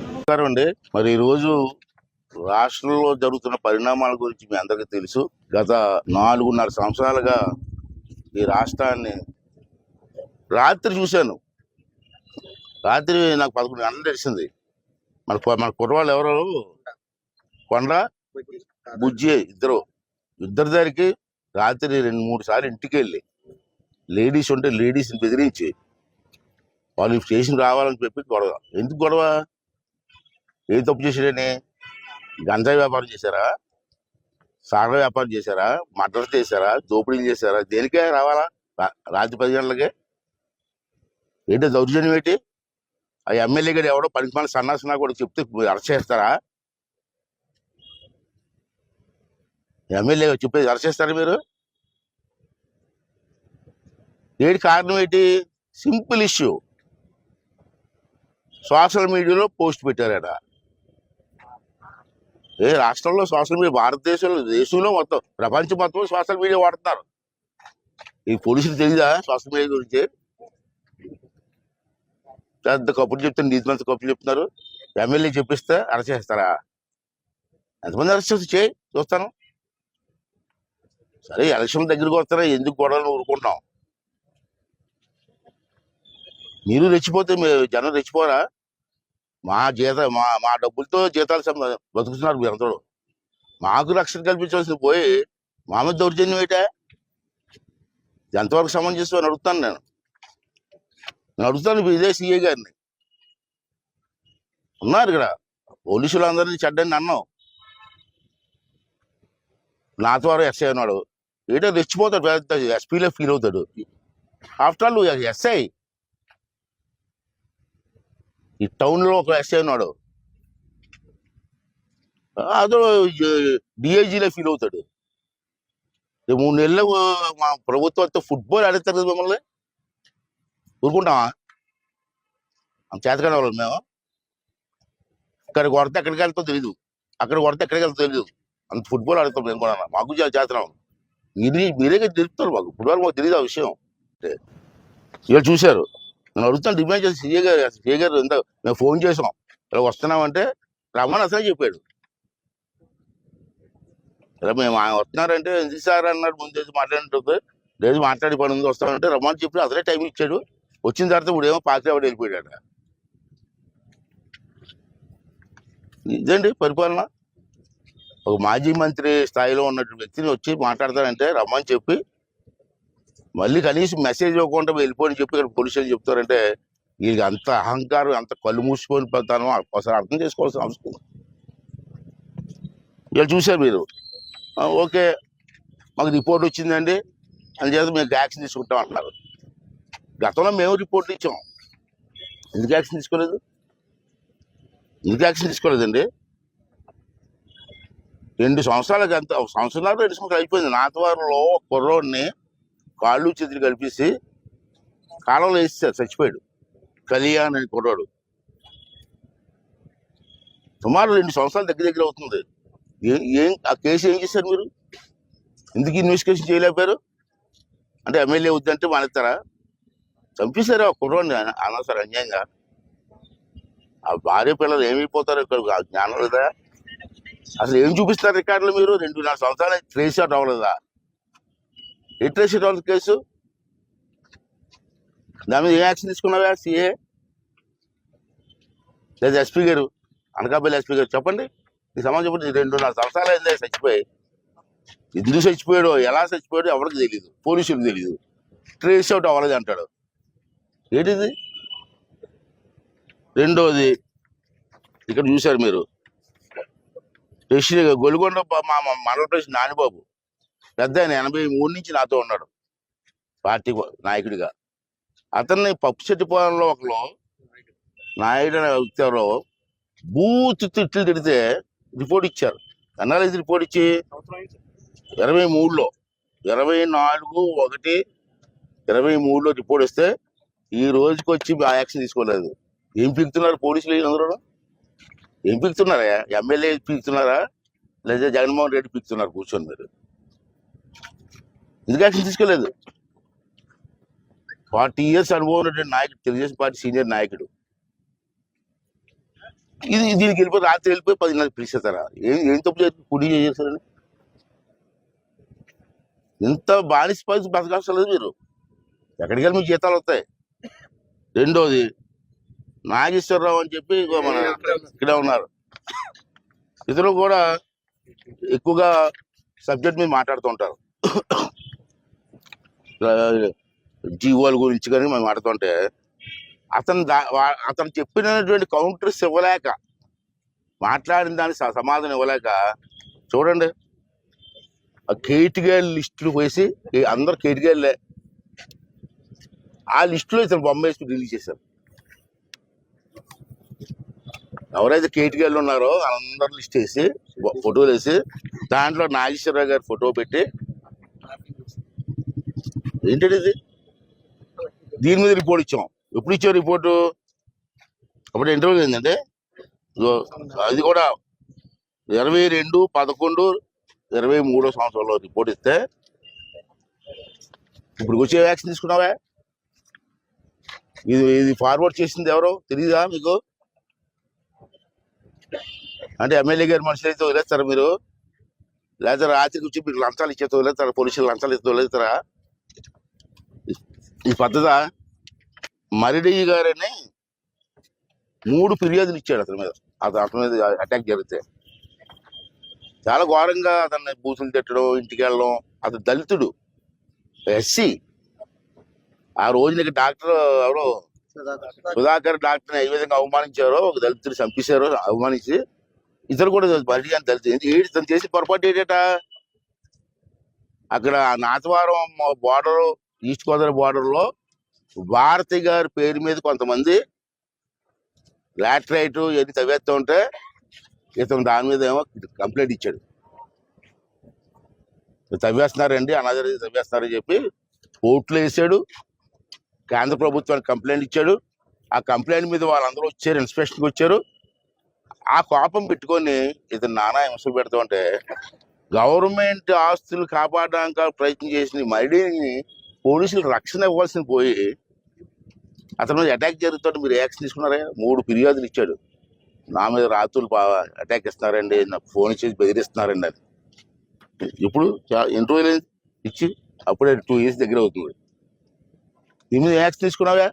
నమస్కారం అండి మరి ఈ రోజు రాష్ట్రంలో జరుగుతున్న పరిణామాల గురించి మీ అందరికీ తెలుసు. గత నాలుగున్నర సంవత్సరాలుగా ఈ రాష్ట్రాన్ని రాత్రి చూశాను. రాత్రి నాకు పదకొండు గంటలు తెలిసింది. మన మన కుర్రవాళ్ళు ఎవరు? కొండ బుజ్జి ఇద్దరు. ఇద్దరి దగ్గరికి రాత్రి రెండు మూడు సార్లు ఇంటికి వెళ్ళి లేడీస్ ఉంటే లేడీస్ని బెదిరించి వాళ్ళు స్టేషన్ రావాలని చెప్పి గొడవ. ఎందుకు గొడవ? ఏ తప్పు చేసాడని గంజాయి వ్యాపారం చేశారా? సాగ వ్యాపారం చేశారా? మర్డర్ చేశారా? దోపిడీలు చేశారా? దేనికే రావాలా? రాత్రి పది గంటలకే? ఏంటి దౌర్జన్యం ఏంటి? ఆ ఎమ్మెల్యే గారు ఎవడో పని పని సన్నాసనా కూడా చెప్తే అరెస్ట్ చేస్తారా? ఎమ్మెల్యే చెప్పేది అరెస్ట్ చేస్తారా మీరు? ఏడు కారణం ఏంటి? Simple issue. సోషల్ మీడియాలో పోస్ట్ పెట్టారట. ఏ రాష్ట్రంలో సోషల్ మీడియా భారతదేశంలో దేశంలో మొత్తం ప్రపంచం మొత్తం సోషల్ మీడియా వాడుతున్నారు. ఈ పోలీసులు తెలియదా సోషల్ మీడియా గురించి? పెద్ద కప్పులు చెప్తారు నీతి మంత్రి కప్పులు చెప్తున్నారు? ఎమ్మెల్యే చెప్పిస్తే అరెస్ట్ చేస్తారా? ఎంతమంది అరెస్ట్ చేసి చేయి చూస్తాను. సరే ఎలక్షన్ దగ్గరికి వస్తారా? ఎందుకు గొడవలు ఊరుకుంటాం మీరు రెచ్చిపోతే మీ- జనం రెచ్చిపోరా? మా జీత మా మా డబ్బులతో జీతాలు బతుకుతున్నారు మీరు అందరూ మాకు రక్షణ కల్పించవలసింది పోయి మా మీద దౌర్జన్యం ఏంటా? ఎంతవరకు సమంజసం అని అడుగుతాను నేను. నేను అడుగుతాను ఇదే సీఏ గారిని. ఉన్నారు ఇక్కడ. పోలీసులు అందరినీ చెడ్డని అన్నావు నా ద్వారా ఎస్ఐ అన్నాడు ఏంటో రెచ్చిపోతాడు పెద్ద ఎస్పీలో ఫీల్ అవుతాడు. After all S. ఈ టౌన్లో ఒక ఎస్ఐ ఉన్నాడు. అదో డిఐజీలో ఫీల్ అవుతాడు. మూడు నెలలు మా ప్రభుత్వంతో ఫుట్బాల్ ఆడతారు కదా మిమ్మల్ని? ఊరుకుంటామా చేతకాని వాళ్ళం మేము. ఇక్కడ కొడితే ఎక్కడికి వెళ్తాం తెలీదు. అక్కడ కొడితే ఎక్కడికి వెళ్తాం తెలీదు. అంత ఫుట్బాల్ ఆడతాం మేము కూడా. మాకు చేస్తున్నాం మీరే మీరే తెలుపుతారు మాకు. ఫుట్బాల్ మాకు తెలియదు ఆ విషయం. ఇవాళ చూశారు. నేను అడుగుతాను డిమాండ్ చేసి సీఏ గారు సీఏ గారు ఎంత మేము ఫోన్ చేసాం. ఇలా వస్తున్నామంటే రమ్మని అసలే చెప్పాడు. ఇలా మేము ఆయన వస్తున్నారంటే ఎందుకు సార్ అన్నాడు ముందు మాట్లాడినట్టు లేదు మాట్లాడి పని ఉంది వస్తామంటే రమ్మని చెప్పి అసలే టైం ఇచ్చాడు. వచ్చిన తర్వాత ఇప్పుడు ఏమో పాకి ఆవిడ వెళ్ళిపోయాడు ఇదండి పరిపాలన? ఒక మాజీ మంత్రి స్థాయిలో ఉన్నటువంటి వ్యక్తిని వచ్చి మాట్లాడతారంటే రమ్మని చెప్పి మళ్ళీ కనీసం మెసేజ్ ఇవ్వకుండా వెళ్ళిపోయి చెప్పి ఇక్కడ పోలీసులు చెప్తారంటే వీళ్ళకి అంత అహంకారం అంత కళ్ళు మూసుకొని పోతాను ఒకసారి అర్థం చేసుకోవాల్సిన అవసరం ఉంది. వీళ్ళు చూశారు మీరు. ఓకే మాకు రిపోర్ట్ వచ్చిందండి. అందుచేత మేము యాక్షన్ తీసుకుంటాం అంటున్నారు. గతంలో మేము రిపోర్ట్ ఇచ్చాం. ఎందుకు యాక్షన్ తీసుకోలేదు? ఎందుకు యాక్షన్ తీసుకోలేదండి? రెండు సంవత్సరాలకి అంత సంవత్సరాలు రెండు సంవత్సరాలు అయిపోయింది. నాతవారిలో కుర్రోడిని కాళ్ళు చేతులు కలిపేసి కాలంలో వేసేసారు చచ్చిపోయాడు. కళ్యాణ్ అని కుర్రాడు. సుమారు రెండు సంవత్సరాలు దగ్గర దగ్గర అవుతుంది. ఏం ఏం ఆ కేసు ఏం చేశారు మీరు? ఎందుకు ఇన్వెస్టిగేషన్ చేయలేకపోయారు? అంటే ఎమ్మెల్యే వద్దంటే మానేస్తారా? చంపేశారు ఆ కుర్రాన్ని అనవసరం అన్యాయంగా. ఆ భార్య పిల్లలు ఏమైపోతారు ఇక్కడ ఆ జ్ఞానం లేదా? అసలు ఏం చూపిస్తారు రికార్డులు మీరు? రెండున్నర సంవత్సరాలు ట్రేస్ అవుట్ అవ్వలేదా లిటరసీ ట్రేస్ కేసు? దాని మీద ఏ యాక్షన్ తీసుకున్నావా సిఏ? లేదా ఎస్పీ గారు అనకాపల్లి ఎస్పీ గారు చెప్పండి. ఈ సమాజం చెప్పండి రెండున్నర సంవత్సరాలు అయిందే చచ్చిపోయి. ఎందుకు చచ్చిపోయాడో ఎలా చచ్చిపోయాడో ఎవరికి తెలియదు పోలీసులకు తెలియదు ట్రేస్ అవుట్ అవ్వలేదు అంటాడు. ఏంటిది? రెండోది ఇక్కడ చూశారు మీరు. రిషి గొలుగొండ మా మా మండల ప్రెసిడెంట్ నానిబాబు. పెద్ద ఆయన ఎనభై మూడు నుంచి నాతో ఉన్నాడు. పార్టీ నాయకుడిగా. అతన్ని పప్పుచెట్టిపాలెంలో ఒకరు నాయుడు అనే వ్యక్తి ఎవరో బూత్ తిట్లు తిడితే రిపోర్ట్ ఇచ్చారు. అనాలిసిస్ రిపోర్ట్ ఇచ్చి? ఇరవై మూడులో. ఇరవై నాలుగు ఒకటి ఇరవై మూడులో రిపోర్ట్ ఇస్తే ఈ రోజుకి వచ్చి ఆ యాక్షన్ తీసుకోలేదు. ఏం పీకుతున్నారు పోలీసులు అందరూ? ఏం పీకుతున్నారా ఎమ్మెల్యే పీకుతున్నారా లేదా జగన్మోహన్ రెడ్డి పీకుతున్నారు కూర్చొని మీరు? యాక్షన్ తీసుకోలేదు? ఫార్టీ ఇయర్స్ అనుభవం ఉన్నటువంటి నాయకుడు తెలుగుదేశం పార్టీ సీనియర్ నాయకుడు. ఇది దీనికి వెళ్ళిపోయి రాత్రి వెళ్ళిపోయి పదిన్నర పిలిచేస్తారా? ఏం ఏం తప్పు చేసి కుడి చేస్తారని ఇంత బానిస పరిస్థితి బతకాల్సలేదు మీరు? ఎక్కడికి వెళ్ళి జీతాలు వస్తాయి? రెండోది నాగేశ్వరరావు అని చెప్పి మన ఇక్కడ ఉన్నారు. ఇతను కూడా ఎక్కువగా సబ్జెక్ట్ మీద మాట్లాడుతూ ఉంటారు. జీవోల గురించి కానీ మేము ఆడుతుంటే అతను దా- అతను చెప్పినటువంటి కౌంటర్స్ ఇవ్వలేక మాట్లాడిన దానికి స- సమాధానం ఇవ్వలేక చూడండి ఆ కేటిగాయల లిస్టులు వేసి అందరు కేటిగాయలే ఆ లిస్టులో ఇతను బొమ్మ వేసి రిలీజ్ చేశారు. ఎవరైతే కేటిగాయలు ఉన్నారో అందరు లిస్ట్ వేసి ఫోటోలు వేసి దాంట్లో నాగేశ్వరరావు గారి ఫోటో పెట్టి ఏంటంటే ఇది? దీని మీద రిపోర్ట్ ఇచ్చాం. ఎప్పుడు ఇచ్చాం రిపోర్టు అప్పుడు ఇంటర్వ్యూ ఏంటంటే అది కూడా ఇరవై రెండు పదకొండు ఇరవై మూడో సంవత్సరంలో రిపోర్ట్ ఇస్తే ఇప్పుడు వచ్చే వ్యాక్సిన్ తీసుకున్నావా? ఇది ఇది ఫార్వర్డ్ చేసింది ఎవరో తెలియదా మీకు? అంటే ఎమ్మెల్యే గారి మనుషులు అయితే వదిలేస్తారా మీరు? లేదా రాత్రికి వచ్చి మీరు లంచాలు ఇచ్చేతో వదిలేస్తారా పోలీసులు లంచాలు ఇస్తే వదిలేస్తారా ఈ పద్ధత? మరిడయ్య గారని మూడు ఫిర్యాదులు ఇచ్చాడు అతని మీద. అతను అతని మీద అటాక్ జరిగితే. చాలా ఘోరంగా అతన్ని బూసులు తిట్టడం ఇంటికి వెళ్ళడం. అతను దళితుడు. ఎస్సీ. ఆ రోజు నీకు డాక్టర్ ఎవరో? సుధాకర్ డాక్టర్ని ఏ విధంగా అవమానించారో ఒక దళితుడు చంపేశారో అవమానించి ఇతరు కూడా బయటికి అని దళితుడు. ఏంటి? తను చేసి పొరపాటు ఏంటట? అక్కడ నాతవారం బోర్డర్ ఈస్ట్ గోదావరి బార్డర్లో భారతి గారి పేరు మీద కొంతమంది లాటరైట్ ఏది తవ్వేస్తూ ఉంటే ఇతను దాని మీద ఏమో కంప్లైంట్ ఇచ్చాడు. తవ్వేస్తున్నారండి అనాథరి తవ్వేస్తున్నారని చెప్పి కోర్టులో వేసాడు కేంద్ర ప్రభుత్వానికి కంప్లైంట్ ఇచ్చాడు. ఆ కంప్లైంట్ మీద వాళ్ళందరూ వచ్చారు ఇన్స్పెక్షన్కి వచ్చారు. ఆ కోపం పెట్టుకొని ఇతను నానా హింసలు పెడుతూ ఉంటే గవర్నమెంట్ ఆస్తులు కాపాడడానికి ప్రయత్నం చేసిన మరిడీని పోలీసులు రక్షణ ఇవ్వాల్సిన పోయి అతను మీద అటాక్ జరుగుతుంటే మీరు యాక్షన్ తీసుకున్నారా? మూడు ఫిర్యాదులు ఇచ్చాడు. నా మీద రాత్రులు బాగా అటాక్ ఇస్తున్నారండి నాకు ఫోన్ ఇచ్చేసి బెదిరిస్తున్నారండి అని. ఇప్పుడు చా- ఎన్ని రోజులు ఇచ్చి అప్పుడే టూ ఇయర్స్ దగ్గర అవుతుంది. దీని మీద యాక్షన్ తీసుకున్నావా?